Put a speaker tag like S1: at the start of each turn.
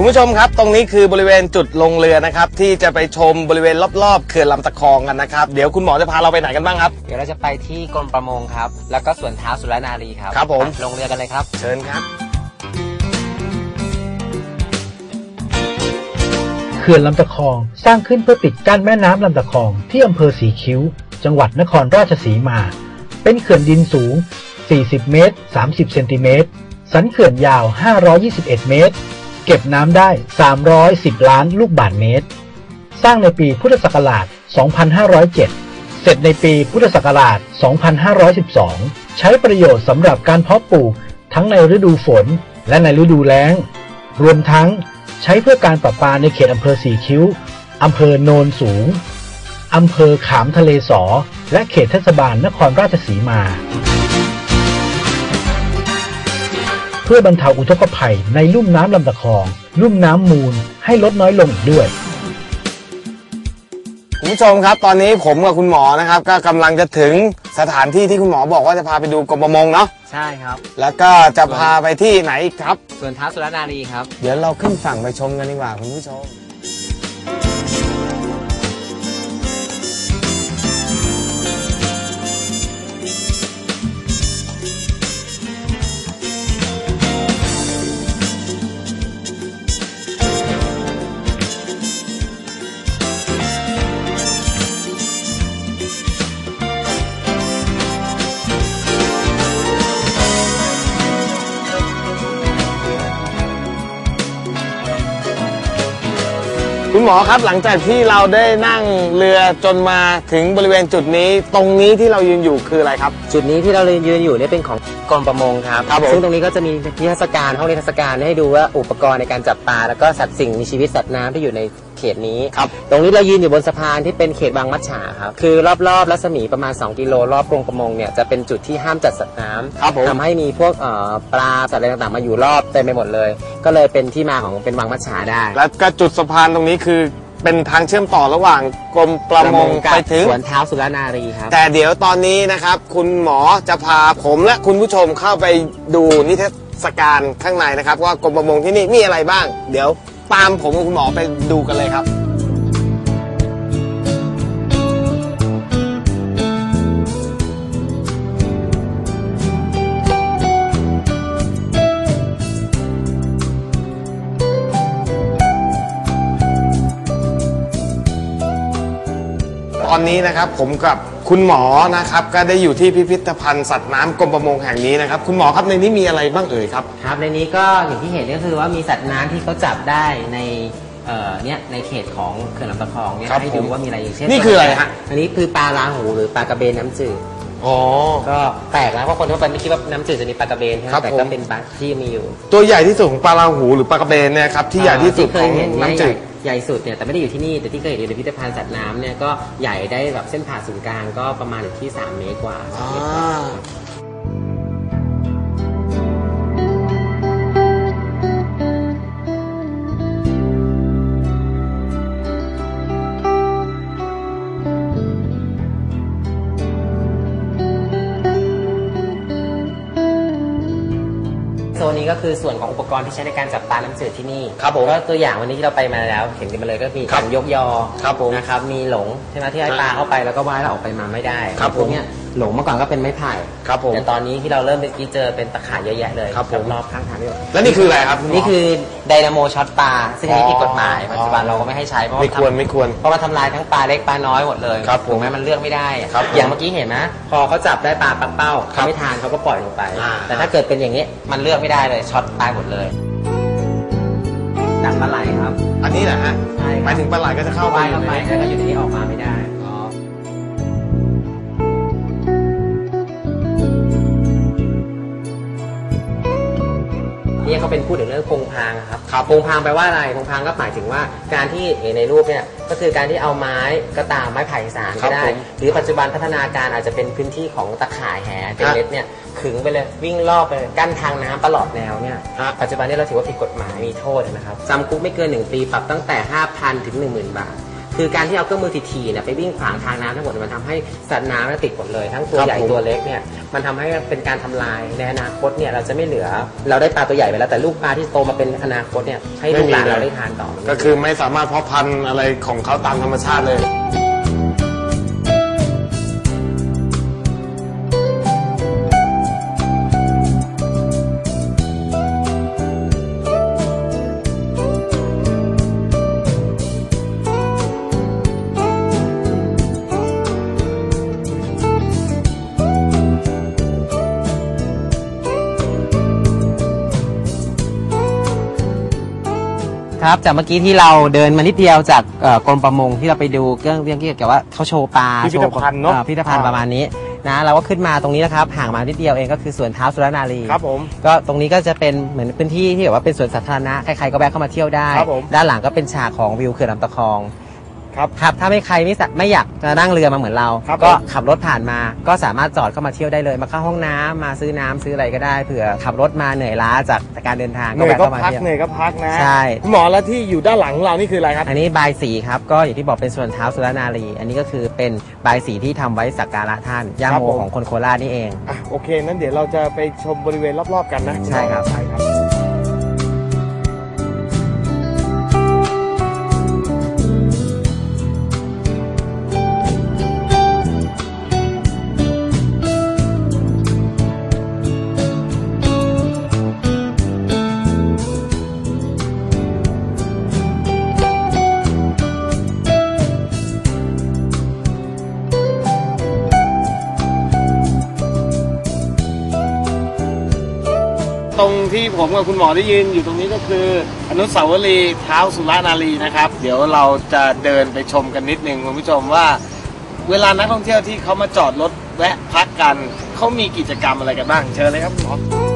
S1: คุณผู้ชมครับตรงนี้คือบริเวณจุดลงเรือนะครับ ที่จะไปชมบริเวณรอบๆเขื่อนลำตะคองกันนะครับ เดี๋ยวคุณหมอจะพาเราไปไหนกันบ้างครับ
S2: เดี๋ยวเราจะไปที่กรมประมงครับ แล้วก็สวนเท้าสุรนารีครับ
S1: ครับผม
S2: ไปลงเรือกันเลยครับ
S1: เชิญครับ
S3: เขื่อนลำตะคองสร้างขึ้นเพื่อปิดกั้นแม่น้ำลำตะคองที่อำเภอสีคิ้ว จังหวัดนครราชสีมา เป็นเขื่อนดินสูง 40 เมตร 30 เซนติเมตร สันเขื่อนยาว 521 เมตร เก็บน้ำได้ 310 ล้านลูกบาศก์เมตร สร้างในปีพุทธศักราช 2507 เสร็จในปีพุทธศักราช 2512 ใช้ประโยชน์สำหรับการเพาะปลูกทั้งในฤดูฝนและในฤดูแล้ง รวมทั้งใช้เพื่อการประปาในเขตอำเภอสีคิ้ว อำเภอโนนสูง อำเภอขามทะเลสอ และเขตเทศบาลนครราชสีมา พื่อบรรเทาอุทกภัยในลุ่มน้ำลำตะคอง ลุ่มน้ำมูลให้ลดน้อยลงอีกด้วย
S1: คุณผู้ชมครับ ตอนนี้ผมกับคุณหมอนะครับ ก็กำลังจะถึงสถานที่ที่คุณหมอบอกว่าจะพาไปดูกรมประมงเนาะ
S2: ใช่ครับ
S1: แล้วก็จะพาไปที่ไหนอีกครับ
S2: สวนเท้าสุรนารีครับ
S1: เดี๋ยวเราขึ้นฝั่งไปชมกันดีกว่าคุณผู้ชม คุณหมอครับหลังจากที่เราได้นั่งเรือจนมาถึงบริเวณจุดนี้ ตรงนี้ที่เรายืนอยู่คืออะไรครับ
S2: จุดนี้ที่เรายืนอยู่เนี่ยเป็นของกรมประมงครับ
S1: ครับผม
S2: ซึ่งตรงนี้ก็จะมีนิทรรศการห้องนิทรรศการให้ดูว่าอุปกรณ์ในการจับปลาแล้วก็สัตว์สิ่งมีชีวิตสัตว์น้ำที่อยู่ใน เขตนี้
S1: ครับ
S2: ตรงนี้เรายืนอยู่บนสะพานที่เป็นเขตบางมัดฉาครับคือรอบๆรัศมีประมาณ 2 กิโลรอบกรงประมงเนี่ยจะเป็นจุดที่ห้ามจัดสัตว์น้ำ
S1: ครับผม
S2: ทำให้มีพวกเอ่อปลาสัตว์อะไรต่างๆมาอยู่รอบเต็มไปหมดเลย ก็เลยเป็นที่มาของเป็นบางมัดฉาได้
S1: แล้วก็จุดสะพานตรงนี้คือเป็นทางเชื่อมต่อระหว่างกรมประมง
S2: กับ
S1: ไปถึง
S2: สวนเท้าสุรนารีครับ
S1: แต่เดี๋ยวตอนนี้นะครับ คุณหมอจะพาผมและคุณผู้ชมเข้าไปดูนิทรรศการข้างในนะครับ ว่ากรมประมงที่นี่มีอะไรบ้าง เดี๋ยว ตามผมกับคุณหมอไปดูกันเลยครับ ตอนนี้นะครับผมกับคุณหมอนะครับก็ได้อยู่ที่พิพิธภัณฑ์สัตว์น้ำกรมประมงแห่งนี้นะครับ คุณหมอครับในนี้มีอะไรบ้างเอ่ยครับ
S2: ครับในนี้ก็อย่างที่เห็นก็คือว่ามีสัตว์น้ำที่เขาจับได้ในเอ่อเนี่ยในเขตของเขื่อนลำตะคองเนี่ย
S1: ครับ
S2: ให้
S1: ผ
S2: ดู
S1: ม
S2: ว่ามีอะไรอย่างเช่น
S1: นี่คืออะไรฮะ
S2: อันนี้คือปลาลาหูหรือปลากระเบนน้ำจืด
S1: อ๋อ
S2: ก็แปลกแล้วเพราะคนทั่วไปไม่คิดว่าน้ำจืดจะมีปลากระเบนใช่ไหม
S1: ครับ
S2: แต่
S1: ผม
S2: ก็เป็นปลาที่มีอยู่
S1: ตัวใหญ่ที่สุดของปลาลาหูหรือปลากระเบนเนี่ยครับที่ใหญ่ที่สุด
S2: เค
S1: ขอยง
S2: เห็น
S1: น้ำ
S2: ให
S1: จื
S2: ญ่
S1: ด
S2: ใหญ่สุดเนี่ยแต่ไม่ได้อยู่ที่นี่แต่ที่เคยเห็นอยู่ในพิพิธภัณฑ์สัตว์น้ำเนี่ยก็ใหญ่ได้แบบเส้นผ่าศูนย์กลางก็ประมาณอยู่ที่ 3 เมตรกว่า
S1: อ่า
S2: เมตรกว่า ก็คือส่วนของอุปกรณ์ที่ใช้ในการจับปลาน้ำจืดที่นี่
S1: ครับผม
S2: ก็ตัวอย่างวันนี้ที่เราไปมาแล้ว เห็นกันมาเลยก็มี
S1: ครั
S2: กา
S1: บ
S2: รยกยอ
S1: ครับผม
S2: นะครับมีหลงใช่ไหมที่ให้ปลาเข้าไปแล้วก็ว่ายแล้วออกไปมาไม่ได้
S1: ครับ
S2: พวกเนี้ย หลงเมื่อก่อนก็เป็นไม้ไผ่
S1: ครับผม
S2: แต่ตอนนี้ที่เราเริ่มเมื่อกี้เจอเป็นตะข่ายเยอะแยะเลย
S1: ครับผม
S2: รอบข้างทางนี่
S1: แล้วนี่คืออะไรครับณหม
S2: นี่คือไดนาโมช็อตปลาซึ่งอันนี้ผิดกฎหมาย
S1: อ๋อ
S2: ปัจจุบันเราก็ไม่ให้ใช้เพราะ
S1: ไม่ควร
S2: ทำ
S1: ไม่ควร
S2: เพราะว่าทำลายทั้งปลาเล็กปลาน้อยหมดเลย
S1: ครับผม
S2: ถูกไหมมันเลือกไม่ได้อะ
S1: ครับ
S2: อย่างเมื่อกี้เห็นไหมพอเขาจับได้ปลาปักเป้า
S1: ครั
S2: เขา
S1: บ
S2: ไม่ทานเขาก็ปล่อยลงไป
S1: อ่า
S2: แต่ถ้าเกิดเป็นอย่างนี้มันเลือกไม่ได้เลยช็อตตายหมดเลยดักปลาไหลครับ
S1: อันนี้แหละฮะ
S2: ใช่ครับ
S1: หมายถึงปลาไหลก็จะเข้าไป
S2: ว่าย
S1: อยู่
S2: เข้า
S1: ใน
S2: ไปแล้วก็อยู่ในนี้ออกมาไม่ได้
S1: อ๋อ
S2: นี่เขาเป็นพูดถึงเรื่องโพงพางครับ
S1: ครับ
S2: โพงพางแปลว่าอะไรโพงพางก็หมายถึงว่าการที่เห็นในรูปเนี่ยก็คือการที่เอาไม้ก็ตามไม้ไผ่สาร
S1: ครั
S2: ก็
S1: บ
S2: ได้
S1: ผม
S2: หรือปัจจุบันพัฒนาการอาจจะเป็นพื้นที่ของตะข่ายแหเป็น
S1: ฮะ
S2: เน็ตเนี่ยขึงไปเลยวิ่งรอบไปเลยกั้นทางน้ำตลอดแนวเนี่ย
S1: ฮะ
S2: ปัจจุบันนี้เราถือว่าผิดกฎหมายมีโทษนะครับจำคุกไม่เกิน 1 ปีปรับตั้งแต่ 5,000 ถึง 10,000 บาท คือการที่เอาเครื่องมือทีๆเนี่ยไปวิ่งขวางทางน้ำทั้งหมดมันทำให้สัตว์น้ำเนี่ยติดหมดเลย ทั้งตัว
S1: ครับ
S2: ใหญ่
S1: ผม
S2: ตัวเล็กเนี่ยมันทำให้เป็นการทำลายในอนาคตเนี่ยเราจะไม่เหลือ เราได้ปลาตัวใหญ่ไปแล้วแต่ลูกปลาที่โตมาเป็นอนาคตเนี่ยให้ลูกหลาน
S1: ไม่มีเลย
S2: เราได้ทานต่อ
S1: ก็คือไม่สามารถเพาะพันธุ์อะไรของเขาตามธรรมชาติเลย
S2: ครับจากเมื่อกี้ที่เราเดินมานิดเดียวจากเอ่อกรมประมงที่เราไปดูเรื่องเรื่องเกี่ยวกับว่าเขาโชว์ปลา
S1: พิพิธภัณฑ์เนอะ
S2: โชว์อ่พิพิธภัณฑ์
S1: อ่า
S2: ประมาณนี้นะเราก็ขึ้นมาตรงนี้นะครับห่างมานิดเดียวเองก็คือสวนเท้าสุรนารี
S1: ครับผม
S2: ก็ตรงนี้ก็จะเป็นเหมือนพื้นที่ที่แบบว่าเป็นสวนสาธารณะใครๆก็แวะเข้ามาเที่ยวได้
S1: ครับผม
S2: ด้านหลังก็เป็นฉากของวิวเขื่อนลำตะคอง
S1: ครับ
S2: ครับถ้าไม่ใครไม่สะไม่อยากจะนั่งเรือมาเหมือนเรา
S1: ครับ
S2: ก็
S1: ผม
S2: ขับรถผ่านมา ก็สามารถจอดเข้ามาเที่ยวได้เลย มาเข้าห้องน้ำมาซื้อน้ำซื้ออะไรก็ได้เผื่อขับรถมาเหนื่อยล้าจากการเดินทาง
S1: เหนื่อยก็
S2: แวะเข้ามา
S1: พัก
S2: เที่ยว
S1: เหนื่อยก็พักนะ
S2: ใช่
S1: คุณหมอแล้วที่อยู่ด้านหลังของเรานี่คืออะไรครับ
S2: อันนี้บายสีครับก็อย่างที่บอกเป็นส่วนเท้าสุรนารี อันนี้ก็คือเป็นบายสีที่ทำไว้สักการะท่านย่า
S1: ครับ
S2: โม
S1: ผม
S2: ของคนโคราชนี่เอง
S1: อะโอเคนั้นเดี๋ยวเราจะไปชมบริเวณรอบๆกันนะ
S2: ใช่ครับ
S1: ใช่ครับ ตรงที่ผมกับคุณหมอได้ยืนอยู่ตรงนี้ก็คือ อนุสาวรีย์เท้าสุรานารีนะครับ เดี๋ยวเราจะเดินไปชมกันนิดนึงคุณผู้ชมว่า เวลานักท่องเที่ยวที่เขามาจอดรถแวะพักกันเขามีกิจกรรมอะไรกันบ้าง เชิญเลยครับคุณหมอ